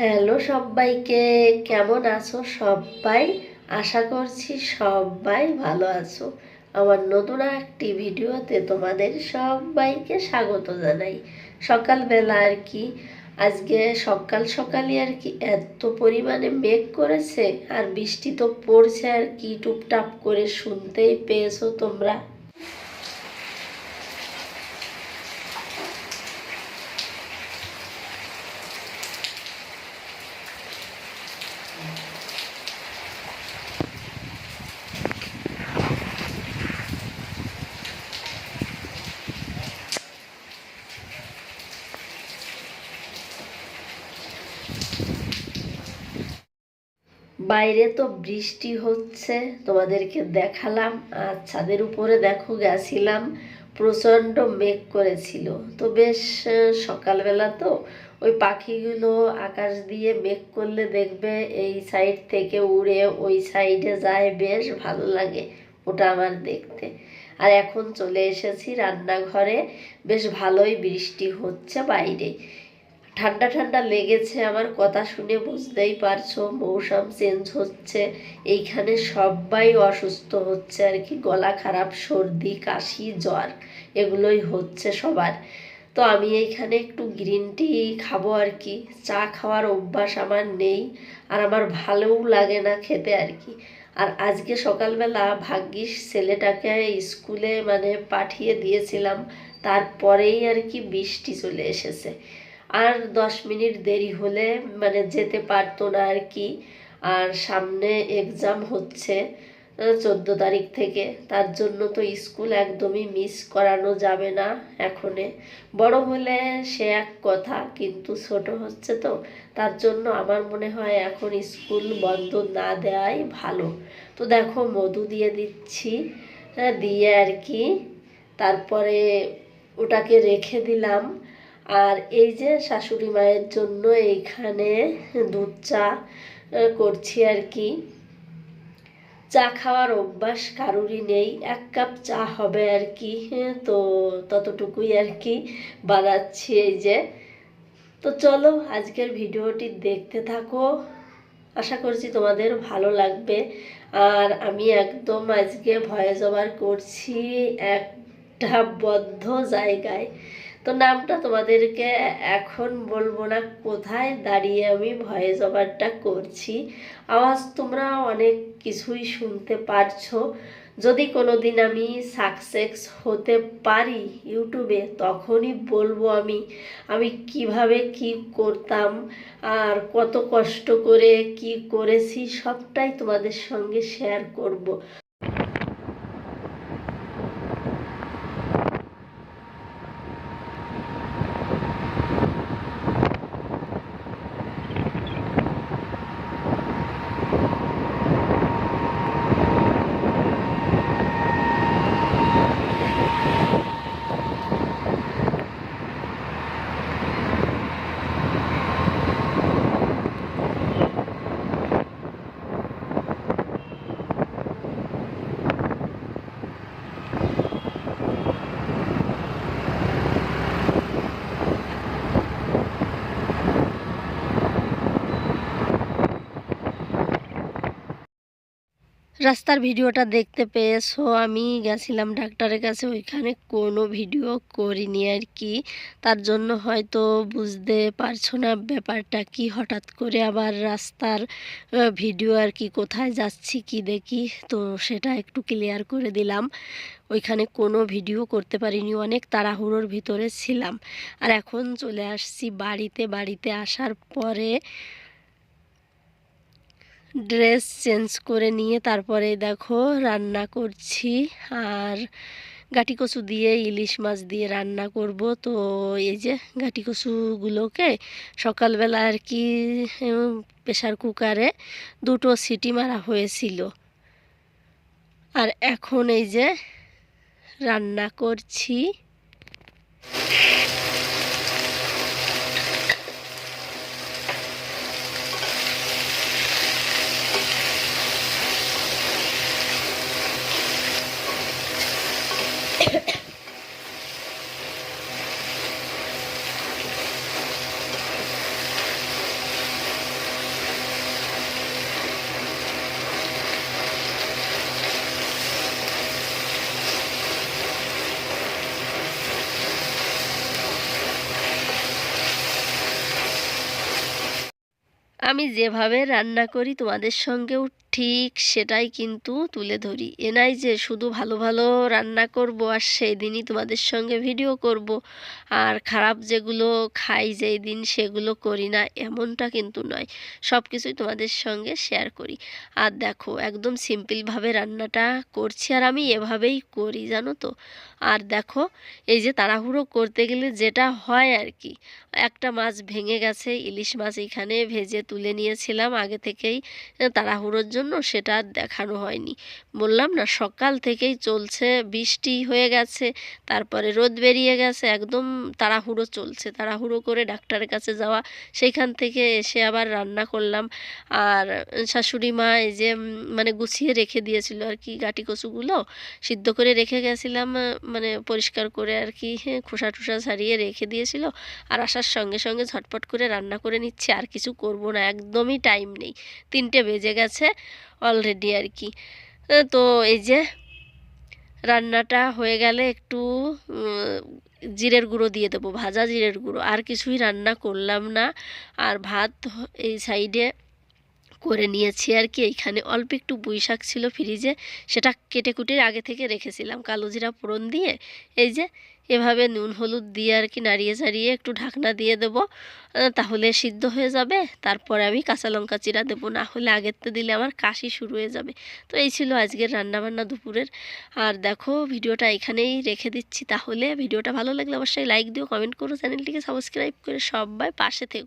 Hello সবাইকে, কেমন আছো সবাই? আশা করছি সবাই ভালো আছো। আমার নতুন একটি ভিডিওতে তোমাদের সবাইকে স্বাগত জানাই। সকালবেলা আর কি, আজকে সকাল সকালই আর কি এত পরিমাণে মেঘ করেছে, আর বৃষ্টি তো পড়ছে আর কি, টুপটাপ করে শুনতেই পেয়েছ তোমরা। বাইরে তো বৃষ্টি হচ্ছে, তোমাদেরকে দেখালাম। আর ছাদের উপরে দেখো গেছিলাম, প্রচণ্ড মেঘ করেছিল। তো বেশ সকালবেলা তো ওই পাখিগুলো আকাশ দিয়ে মেঘ করলে দেখবে এই সাইড থেকে উড়ে ওই সাইডে যায়, বেশ ভালো লাগে ওটা আমার দেখতে। আর এখন চলে এসেছি রান্নাঘরে, বেশ ভালোই বৃষ্টি হচ্ছে বাইরে। ঠান্ডা ঠান্ডা লেগেছে আমার কথা শুনে বুঝতেই পারছ, মৌসুম চেঞ্জ হচ্ছে, এইখানে সবাই অসুস্থ হচ্ছে আর কি, গলা খারাপ, সর্দি, কাশি, জ্বর, এগুলোই হচ্ছে সবার। তো আমি এইখানে একটু গ্রিন টি খাব আর কি, চা খাওয়ার অভ্যাস আমার নেই আর আমার ভালোও লাগে না খেতে আর কি। আর আজকে সকালবেলা ভাগ্যিস ছেলেটাকে স্কুলে মানে পাঠিয়ে দিয়েছিলাম, তারপরেই আর কি বৃষ্টি চলে এসেছে। আর দশ মিনিট দেরি হলে মানে যেতে পারতো না আর কি। আর সামনে এক্সাম হচ্ছে চোদ্দ তারিখ থেকে। তার জন্য তো স্কুল একদমই মিস করানো যাবে না এখনে। বড় হলে সে এক কথা, কিন্তু ছোট হচ্ছে তো। তার জন্য আমার মনে হয় এখন স্কুল বন্ধ না দেওয়াই ভালো। তো দেখো, মধু দিয়ে দিচ্ছি দিয়ে আর কি। তারপরে ওটাকে রেখে দিলাম। আর এই যে শাশুড়ি মায়ের জন্য এইখানে দুধ চা করছি আর কি। চা খাওয়ার অভ্যাস কারুরই নেই। এক কাপ চা হবে আর কি হ্যাঁ, তো ততটুকুই আর কি বানাচ্ছি এই যে। তো চলো আজকের ভিডিওটি দেখতে থাকো। আশা করছি তোমাদের ভালো লাগবে। আর আমি একদম আজকে ভয়েস ওভার করছি একটা বদ্ধ জায়গায়। তো নামটা তোমাদেরকে এখন বলব না, কোথায় দাঁড়িয়ে আমি ভয়েস ওভারটা করছি। আওয়াজ তোমরা অনেক কিছুই শুনতে পারছ। যদি কোনো দিন আমি সাকসেস হতে পারি ইউটিউবে, তখনই বলব আমি আমি কীভাবে কি করতাম, আর কত কষ্ট করে কি করেছি, সবটাই তোমাদের সঙ্গে শেয়ার করব। রাস্তার ভিডিওটা দেখতে পেয়েছ? আমি গেছিলাম ডাক্তারের কাছে, ওইখানে কোনো ভিডিও করিনি আর কি। তার জন্য হয়তো বুঝতে পারছ না ব্যাপারটা কি, হঠাৎ করে আবার রাস্তার ভিডিও আর কি, কোথায় যাচ্ছি, কি দেখি? তো সেটা একটু ক্লিয়ার করে দিলাম। ওইখানে কোনো ভিডিও করতে পারিনি, অনেক তাড়াহুড়োর ভিতরে ছিলাম। আর এখন চলে আসছি বাড়িতে। বাড়িতে আসার পরে ড্রেস চেঞ্জ করে নিয়ে তারপরে দেখো রান্না করছি। আর গাটি কচু দিয়ে ইলিশ মাছ দিয়ে রান্না করব। তো এই যে গাটি কচুগুলোকে সকালবেলা আর কি প্রেশার কুকারে দুটো সিটি মারা হয়েছিল। আর এখন এই যে রান্না করছি। আমি যেভাবে রান্না করি তোমাদের সঙ্গেও ঠিক সেটাই কিন্তু তুলে ধরি। এ নাই যে শুধু ভালো ভালো রান্না করব আর সেই দিনই তোমাদের সঙ্গে ভিডিও করব। আর খারাপ যেগুলো খাই যেই দিন সেগুলো করি না, এমনটা কিন্তু নয়। সব কিছুই তোমাদের সঙ্গে শেয়ার করি। আর দেখো, একদম সিম্পলভাবে রান্নাটা করছি আর আমি এভাবেই করি, জানো তো? আর দেখো, এই যে তাড়াহুড়ো করতে গেলে যেটা হয় আর কি, একটা মাছ ভেঙে গেছে, ইলিশ মাছ এখানে ভেজে তুলে নিয়েছিলাম। আগে থেকেই তাড়াহুড়োর জন্য সেটা আর দেখানো হয়নি। বললাম না সকাল থেকেই চলছে বৃষ্টি হয়ে গেছে তারপরে রোদ বেরিয়ে গেছে একদম তাড়াহুড়ো চলছে। তাড়াহুড়ো করে ডাক্তারের কাছে যাওয়া সেইখান থেকে এসে আবার রান্না করলাম। আর শাশুড়ি মা এই যে মানে গুছিয়ে রেখে দিয়েছিল আর কি গাটি কচুগুলো সিদ্ধ করে রেখে গেছিলাম মানে পরিষ্কার করে আর কি হ্যাঁ, খোসা টুসা ছাড়িয়ে রেখে দিয়েছিল। আর আসার সঙ্গে সঙ্গে ঝটপট করে রান্না করে নিচ্ছি আর কিছু করব না একদমই টাইম নেই। তিনটে বেজে গেছে অলরেডি আর কি তো এই যে রান্নাটা হয়ে গেলে একটু জিরের গুঁড়ো দিয়ে দেবো, ভাজা জিরের গুঁড়ো। আর কিছুই রান্না করলাম না। আর ভাত এই সাইডে করে নিয়েছি আর কি এইখানে অল্প একটু শাক ছিল ফ্রিজে সেটা কেটে কুটে আগে থেকে রেখেছিলাম। কালো জিরা ফোড়ন দিয়ে এই যে এভাবে নুন, হলুদ দিয়ে আর কি নাড়িয়ে চাড়িয়ে একটু ঢাকনা দিয়ে দেব তাহলে সিদ্ধ হয়ে যাবে। তারপরে আমি কাঁচা লঙ্কা চিরা দেবো, না হলে আগের তো দিলে আমার কাশি শুরু হয়ে যাবে। তো এই ছিল আজকের রান্নাবান্না দুপুরের। আর দেখো, ভিডিওটা এখানেই রেখে দিচ্ছি। তাহলে ভিডিওটা ভালো লাগলে অবশ্যই লাইক দিও, কমেন্ট করো, চ্যানেলটিকে সাবস্ক্রাইব করে সবাই পাশে থেকো।